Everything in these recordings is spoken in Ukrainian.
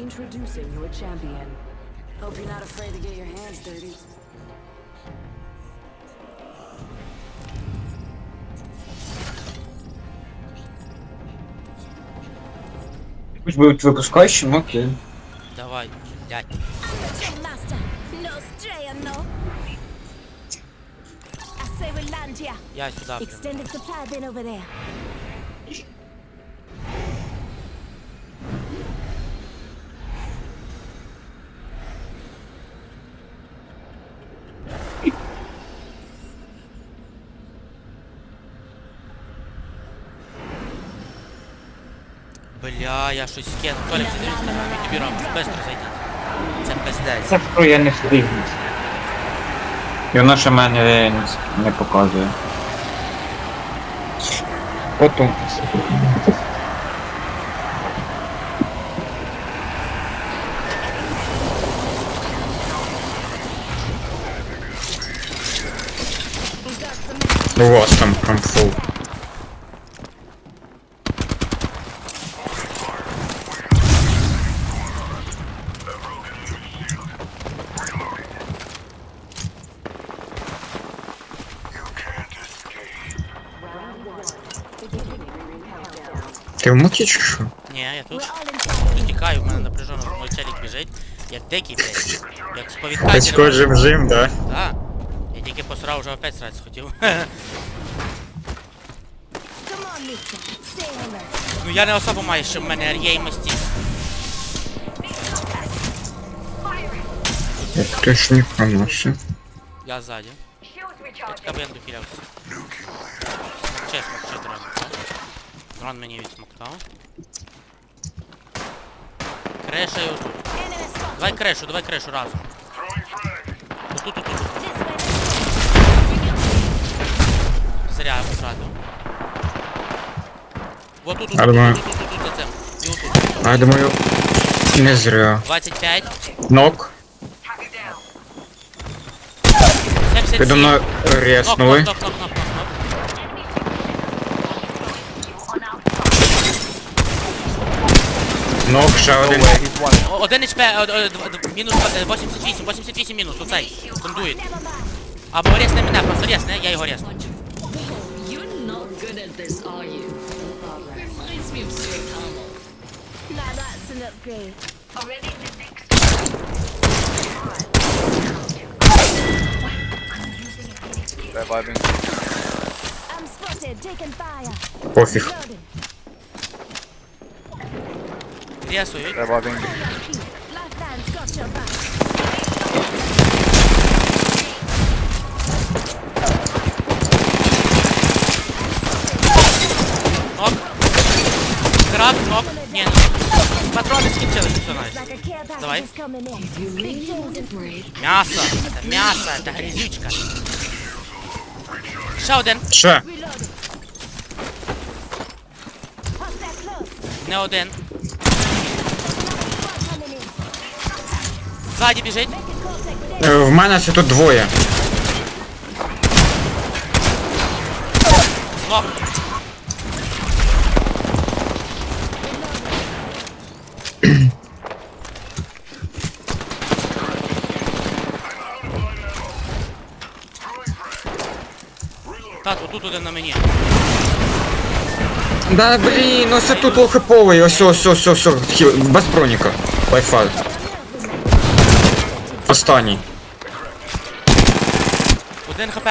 Introducing your champion. Hope you're not afraid to get your hands dirty. Пусть будуть випускаючі, ну окей. Давай, дядь. Master, no straying, no. I say we land here. Я сюди прям. Extended supply bin over there. Бля, я щось скину. Толік, ти дивись на мене, тобі робиш. Быстро зайдіть. Це пиздець. Це що я не встигну. І воно ще мене не, не показує. Потім. У вас там прям фул. Ти в муті чи що? Ні, я тут. Тут тікаю, в мене напряжено мой челік біжить. Як дикий, блядь. Як з повідка. Ти схожий жим, да? Так. Я тільки посрав, вже опять срать схотів. Ну я не особо маю, що в мене є і мості. Ти ж не проносив. Я бо я не дохилявся. Смокче, смокче дрон. Дрон мені відсмоктав. Креша і отут. Enemy spot. Давай крешу, давай крешу разом. Отут, отут, отут. This way. Зря я потратив. Вот тут, тут, Я тут, думаю- тут, тут, тут, тут, за цим. І отут. А я думаю, не зря. 25. Нок. 77. Підо мною Нок, нок, рєснули. нок, нок, нок, нок, нок. Нок, ще один. О, Один ХП, о, о, дв- дв- мінус е, 88, 88 мінус, оцей, кондуїт. Або рєсне мене, просто рєсне, я його рєсну. You're not good at this, are you? Reminds me of Suikamo. Now that's an upgrade. Reviving. I'm spotted. Taking fire. Пофіг. Reloading. Рєсують. Reviving. Lifelines got your back. Нок. Краб, нок. Ні, ні. Патрони скінчились, все найс. Like a care package Давай. is coming in. You really want to break? М'ясо, це м'ясо, це грізючка. Ще один, Ще. Reloading. Hostile close. не один. Ззаді біжить. Making contact with Е, В мене це тут двоє. Нок. Так, отут один на мені. Да блін, ну це тут лохиповий, ось ось ось ось ось, хі- без броніка. Wi-Fi. Останній. Один хп.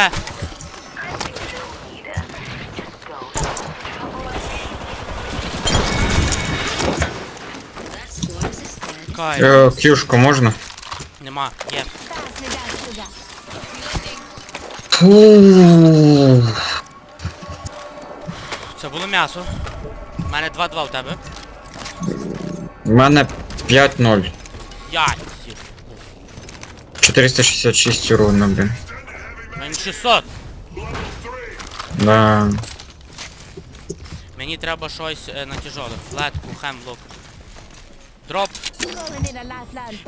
Кайф. Е, Кюшку можна? Нема. Є. Фу. Це було м'ясо. У мене 2-2 у тебе. У мене 5-0. Ять. 466 урона, блін. Мені 600. Да. Мені треба щось е, на тяжолих. Флетку, хемлок. Дроп.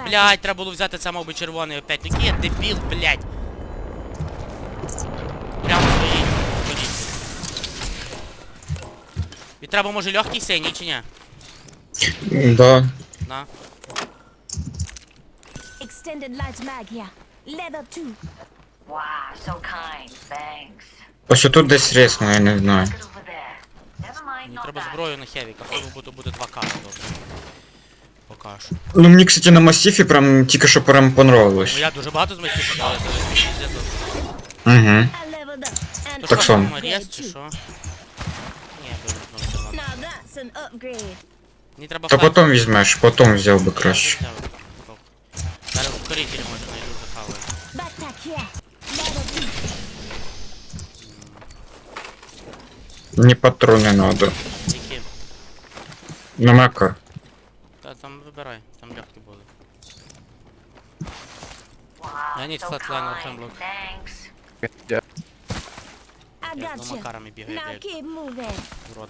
Блять, треба було взяти це, мав би червоний опять. Ну я дебіл, блять. Прямо стоїть. Стоїть. І треба може легкий синій чи ні? Да. На. Extended light mag here. Level 2. Wow, so kind. Thanks. Ось отут десь рісно, я не знаю. Get over there. Never mind, Мені not треба that. зброю на хевіка, хай буде буде 2К, добре. Поки що. Ну мені, кстати, на мастифі прям тільки що прям Ну понравилось. я дуже багато змістив, але це піздець. Угу. I leveled up. And То Так що, само. саме рез чи що? Ні, ну, все ладно. Now that's an upgrade. Мені треба Та потім візьмеш, потім взяв би Я краще. вже взяв. Зараз ускоритель може знайду захаваю. Backpack here. Level 2. Мені патрони надо. Які? На мека. Та там вибирай, там легкі були. Wow, I need so flatline or kind. hemlock. Thanks. I Я got з you. двома карами бігаю, Now блядь, keep moving. в рот.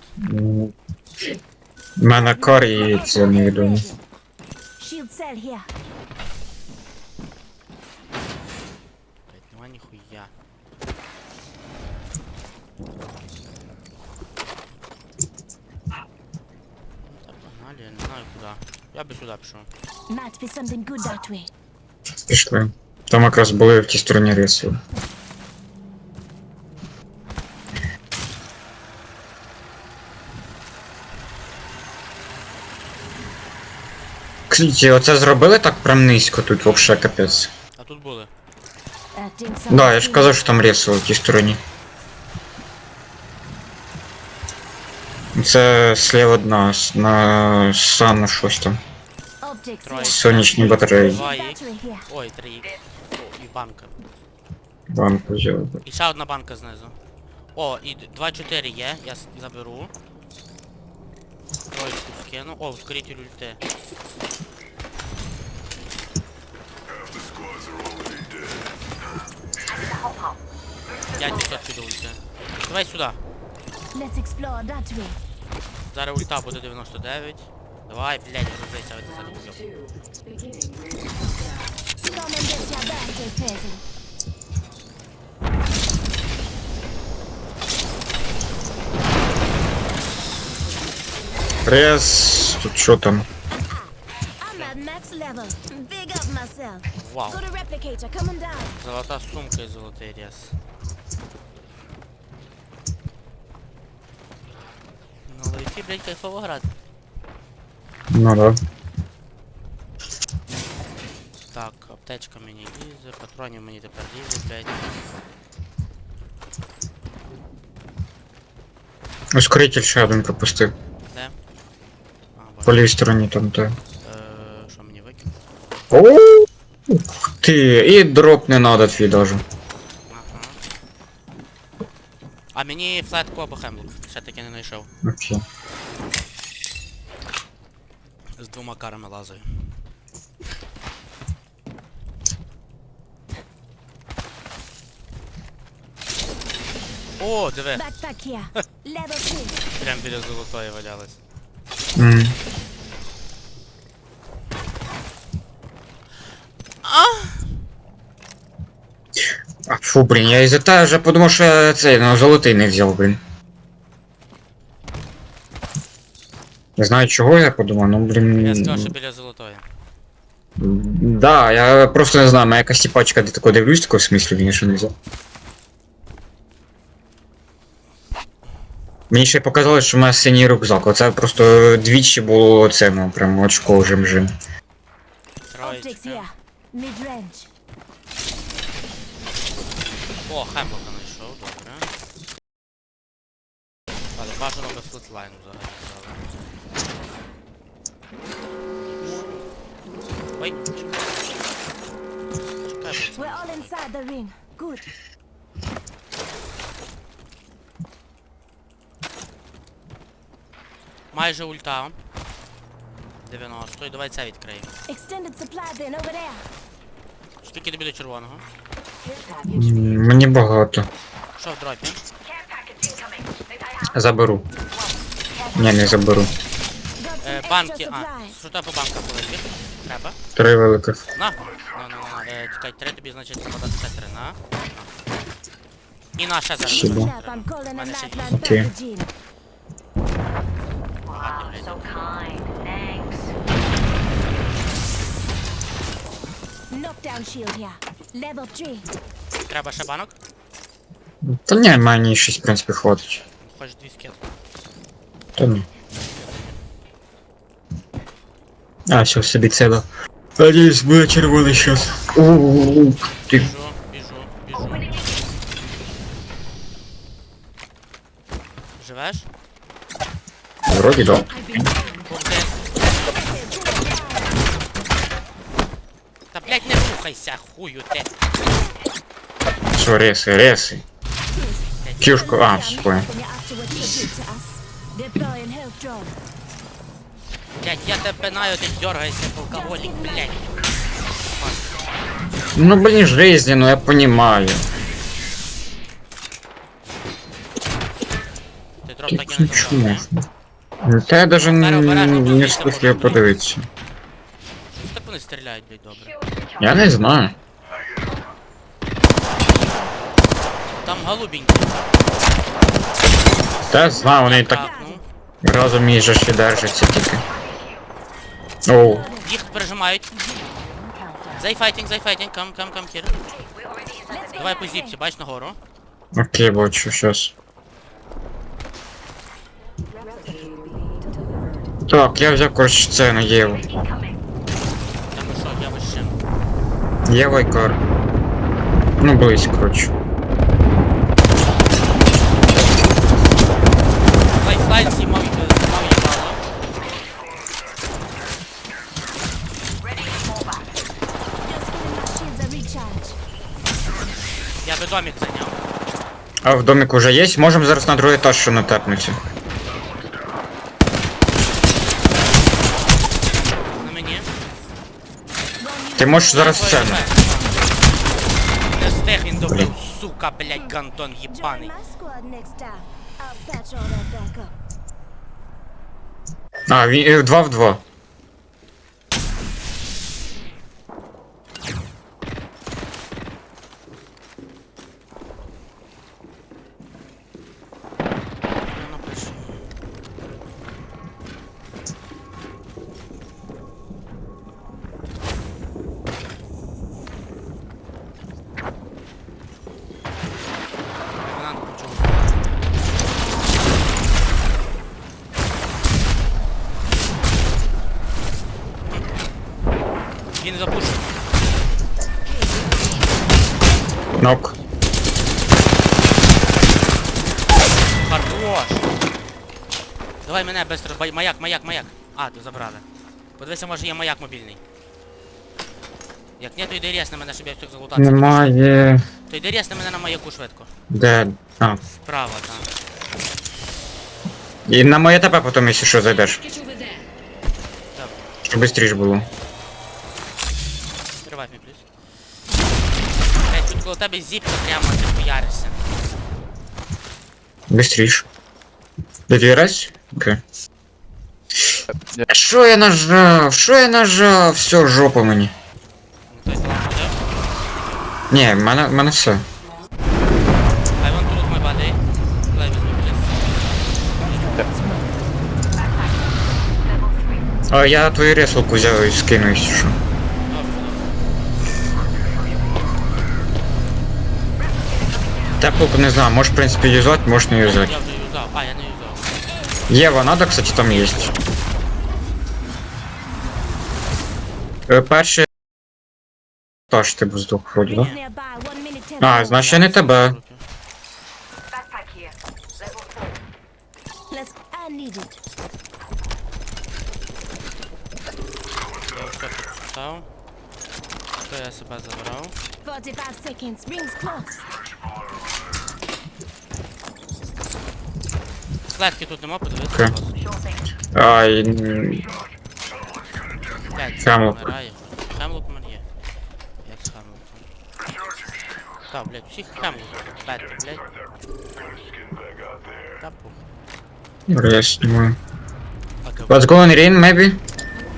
У мене кар і це невідомо. Shield cell here. Ніхуя. Ну, Та погнали, я не знаю куди. Я би сюди пішов. Might be something good that way. Пішли. Там якраз були в тій стороні рейсу. Кстати, оце зробили так прям низько тут вообще капець. Да, я ж казав, що там рейсу в тій стороні. Це слева від нас, на саме щось там. Optics Троє. here. Сонячні батареї. Два їх. Battery here. Ой, три їх. О, і банка. Банку взяв. І ще одна банка знизу. О, і 2-4 є, я с- заберу. Троєчку скину. О, ускоритель ульти. Я десят піду ульти. Давай сюди. Let's explore that way. Зараз ульта буде 99. Давай, блядь, розійся, від це добив. Come and get your birthday present. Рез, тут що там? I'm at max level. Big up myself. Вау. Got a replicator coming down. Золота сумка і золотий рез. Ну, блядь, кайфово грати. Ну да. Так, аптечка мені лізе, патронів мені тепер лізе, блядь. Ускоритель ще один пропустив. Де? А, По лівій стороні там те. Що мені викинути? О, Ти, і дроп не надо твій даже. А мені флетку або хемлок. Ще таки не знайшов. Окей. З двома карами лазаю. О, диви, Backpack here. Level 2. прям біля золотої валялась. М. А фу, блін, я із-за того вже подумав, що я цей, ну, золотий не взяв, блін. Не знаю чого я подумав, ну блін. Я сказав, що біля золотої. Да, я просто не знаю, моя якась тіпачка, де тако дивлюсь, такого в смислі він ще не взяв. Мені ще показалось, що в мене синій рюкзак. Оце просто двічі було це, ну, прям очко жим-жим. Троєчка. О, хемлока знайшов, добре. Але бажано без флетлайну взагалі. Ой, чекай. Чекай, We're all inside the ring. Good. Майже ульта. 90. І давай це відкриємо. Extended supply bin over there. Скільки тобі до червоного? М, Мені багато. Що в дропі? Заберу. Ні, не заберу. Е, банки, а, що тебе по банках великих? Треба? Три великих. На! На, на, на, на. Е, чекай, три тобі, значить, треба дати три, на. на. І на ще зараз. Ще. Wow, so kind. Thanks. Knockdown shield here. Level 3. Треба ще банок? Та ні, мені щось, в принципі, хватить. Хоч дві скет. Та ні. А, все, собі цело. Надіюсь, буде червоний щас. Ууу, ти Біжу, біжу, біжу. Живеш? вроді да. не рухайся, хую ти. Що, реси, реси. Кюшку, а, все, понял. When you're after what you did to us. Deploying health drone. Блять, я тебе пинаю, ти дергаєшся, алкоголік, блять. Ну, блин, жизни, ну я понимаю. Ти дроп так і не Нічого. забрав. Ну, Та я даже Зараз обережно не, тут не літо встиг можна його буде. подивитися. Що так вони стріляють, блять, добре? Я не знаю. Там голубенький. Та знаю, вони так Кракнув. разом між же ще держаться тільки. Оу, Їх пережимають. Зайфайтінг, зайфайтінг, кам, кам, кам, хір. Давай по зіпсі, бач нагору. окей, бачу, щас. Так, я взяв коротше це на ще. Єва і кар. Ну, близько, коротше. Лайфлайн знімав, е, знімав їбало. Just giving my shields a recharge. Я би домик зайняв. А в домик уже є? Можемо зараз на другий етаж ще натепнутися. Ти можеш зараз все. Не встиг він добив, сука, блять, гантон їбаний. А, він е, 2 в два. Він. Нок. Хорош! Давай мене быстро, бай- маяк, маяк, маяк. А, ти забрали. Подивися, може є маяк мобільний. Як ні, то йди рєс на мене, щоб я встиг залутатися. Немає. То йди рєс на мене на маяку швидко. Де? А. Справа, там. І на моє ТП потім, якщо що, зайдеш. There. Щоб швидше було. Блять, тут коло тебе зіпка прямо, ти хуяришся. Быстріше. Де раз? Окей. Що я нажав? Що я нажав? Все, жопа мені. Хтось там ходив. Ні, в мене, в мене все. I want to loot my body. Давай візьми плюс. А я твою ресурку взяв і скину, якщо що. Теплку не знаю, можеш в принципі юзати, можеш не юзати. Я вже юзав. А, я не юзав. Єва, надо, кстати, там є. Е, Перший етаж ти б вроді, да? А, значить не тебе. Backpack here. Level 4. Let's. I need it. Я все підчитав. То я себе забрав. 45 seconds. Rings close. Клетки тут нема, подивитися. Окей. будь ласка. Sure thing. Ай, м, Блядь, Хемлок. помирає. Хемлок у мене є. Як з Хемлоком? Та, блядь, всіх Хемлок. Бетти, блядь. Та пух. я знімаю. Окей. Let's go on in, maybe?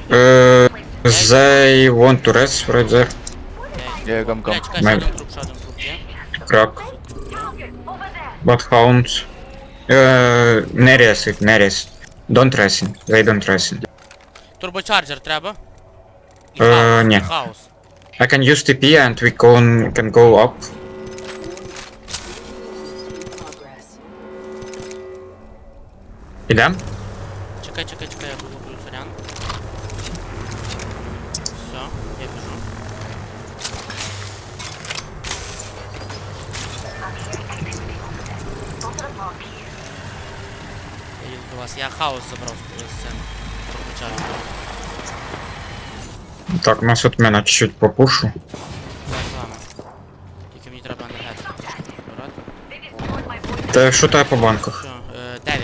Uh, they want to rest right there. Yeah, come, come. Блядь, чекай, ще Мен- один труп, ще один труп є. Crack. Target over there. But hound. Uh, не ресить, не ресить. Don't racing. They don't racing. Турбочарджер треба. І Е, хаос, ні. і хаос. I can use TP and we can, can go up. Progress. Ідем? Чекай, чекай, чекай, Я хаос забрав з цим. Прокачаю. Так, нас тут мене чуть-чуть попушу. Тільки мені треба енергетику. Та що тебе по банках? Е, 9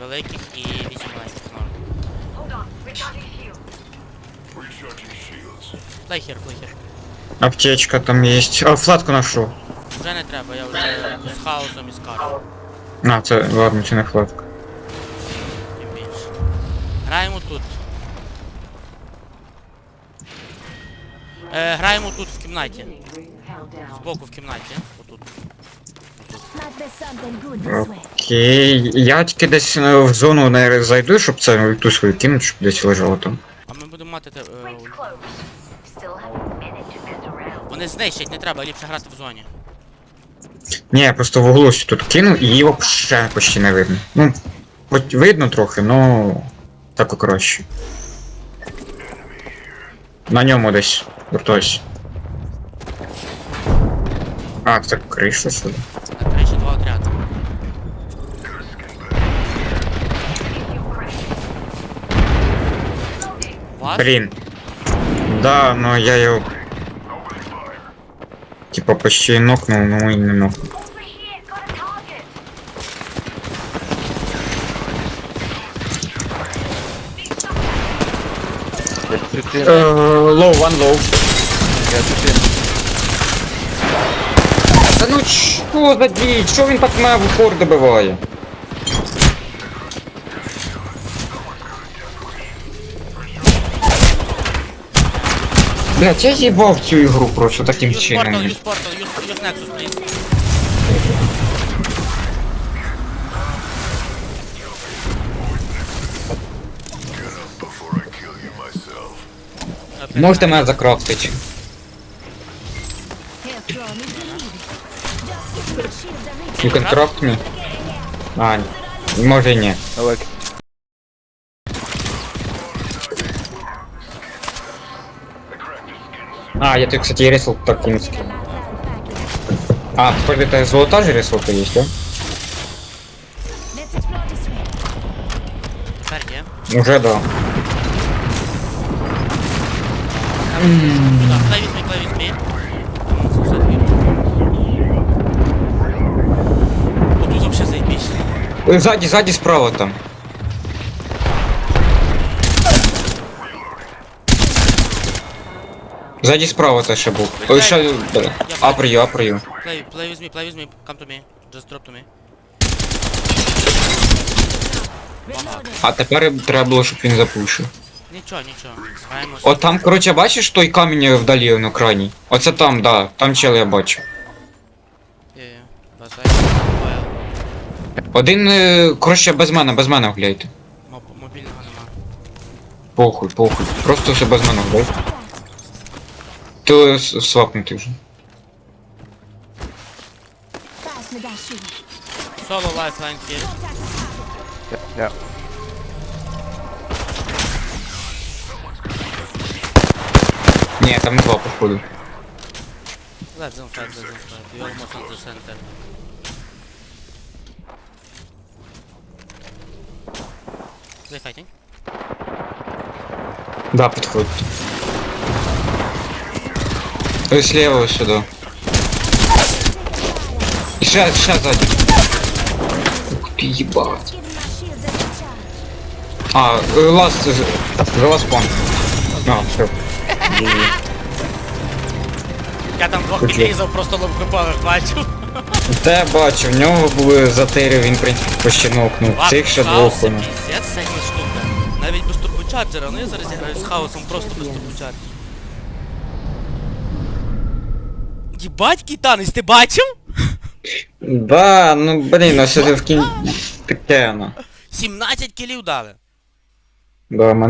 великих і 8 маленьких норм. Hold on, recharging shield. Плей хер, плей хер. Аптечка там є. А, флатку ношу. Вже не треба, я вже з хаосом і з каром. А, це ладно, це не флатка. Кімнаті. Збоку в кімнаті. Отут. Окей. Я тільки десь е, в зону не зайду, щоб це ту свою кинути, щоб десь лежало там. А ми будемо мати. те- е. Вони знищать, не треба, ліпше грати в зоні. Ні, я просто в углу тут кину і її взагалі почти не видно. Ну, хоч видно трохи, ну так і краще. На ньому десь. Вертайся. А, це криша сюди. На криші два отряди. Вас? Блін. Да, но я його. Типа почти нокнув, но і не нокнув. Over here, got a target. Лоу, one low. Та що за дій? Що він так мене в упор добиває? Блять, я їбав цю ігру просто таким Use portal, чином. use portal, use, use Nexus, please. Можете мене закрафтити. You can craft me? А, може і ні. А, я тут, кстати, ресл так не скинул. А, теперь это золота же ресурка есть, да? Let's explore this way. Тепер є. Уже да. Сюда, плей візьми, Сзади, сзади, справа там. Сзади справа теж ще був. Ой, ще... да. Априю, априю. Play, play with me, play with me. Come to me. Just drop to me. А тепер треба було, щоб він запушив. Нічого, нічого. Граємо. От там, короче, бачиш той камінь вдалі на крайній? Оце там, да. Там чел я бачу. Є, є. Один, е, коротше, без мене, без мене гуляйте. Мобільного нема. Похуй, похуй. Просто все без мене гуляйте. Ти с- свапнутий вже. Solo lifeline here. Ні, там два походу. Let's don't fight, let's don't fight. You're almost on the center. They fighting? Да, підходить. Ой, слева ось сюди. І ще, ще ззаді. Ух ти, їбать. Giving my shields a recharge. А, е, ласт, за ласпон. А, все. Я там двох Окей. підрізав, просто лобкопових бачу. Те бачу, в нього були затири, він, в принципі, почти. Цих ще двох це воно. піздець, це якась штука. Навіть без турбочарджера, ну я зараз граю з хаосом просто без турбочарджера. Єбать, Кітанець, ти бачив? Да, ну блін, ну сюди в кінці таке, ну. 17 кілів дали. Да, в мене